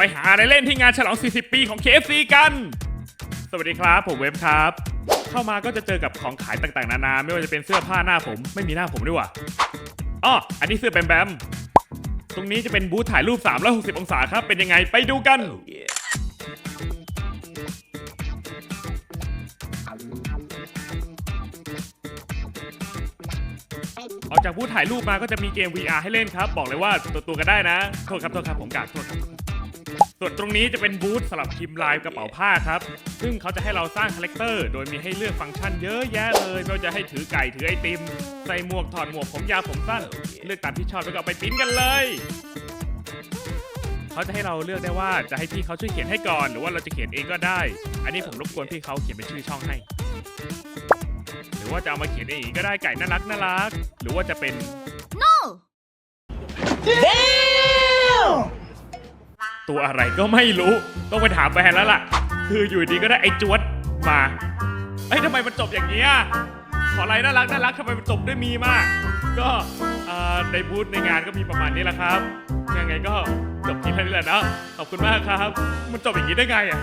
ไปหาอะไรเล่นที่งานฉลอง 40 ปีของ KFC กัน สวัสดีครับ ผมเว็บครับ เข้ามาก็จะเจอกับของขายต่างๆ นานา ไม่ว่าจะเป็นเสื้อผ้าหน้าผมไม่มีหน้าผมด้วยว่ะอ้ออันนี้เสื้อแบมแบม ตรงนี้จะเป็นบูธถ่ายรูป 360 องศาครับ เป็นยังไงไปดูกัน ออกจากบูธถ่ายรูปมาก็จะมีเกม VR ให้เล่นครับ บอกเลยว่าตัวตัวๆกันได้นะ โทษครับ โทษครับ ผมกากโทษครับ ส่วนตรงนี้จะเป็นบูธสำหรับพิมพ์ลายกระเป๋าผ้าครับ ซึ่งเขาจะให้เราสร้างคาแรคเตอร์ โดยมีให้เลือกฟังก์ชันเยอะแยะเลยไม่ว่าจะให้ถือไก่ถือไอติม ใส่หมวกถอดหมวกผมยาวผมสั้น เลือกตามที่ชอบแล้วก็เอาไปปิ้นกันเลย เขาจะให้เราเลือกได้ว่าจะให้พี่เขาช่วยเขียนให้ก่อน หรือว่าเราจะเขียนเองก็ได้ อันนี้ผมรบกวนพี่เขาเขียนเป็นชื่อช่องให้ หรือว่าจะเอามาเขียนเองก็ได้ไก่น่ารักน่ารัก หรือว่าจะเป็น ตัวอะไรก็ไม่รู้ต้องไปถามแฟนแล้วล่ะ คืออยู่ดีก็ได้ไอ้จวดมาเอ้ยทำไมมันจบอย่างนี้ยขออะไรน่ารักน่ารักทำไมมันจบด้วยมีมาก ก็ในบูธในงานก็มีประมาณนี้แหละครับ ยังไงก็จบที่แค่นี้แหละเนาะขอบคุณมากครับ มันจบอย่างนี้ได้ไงอะ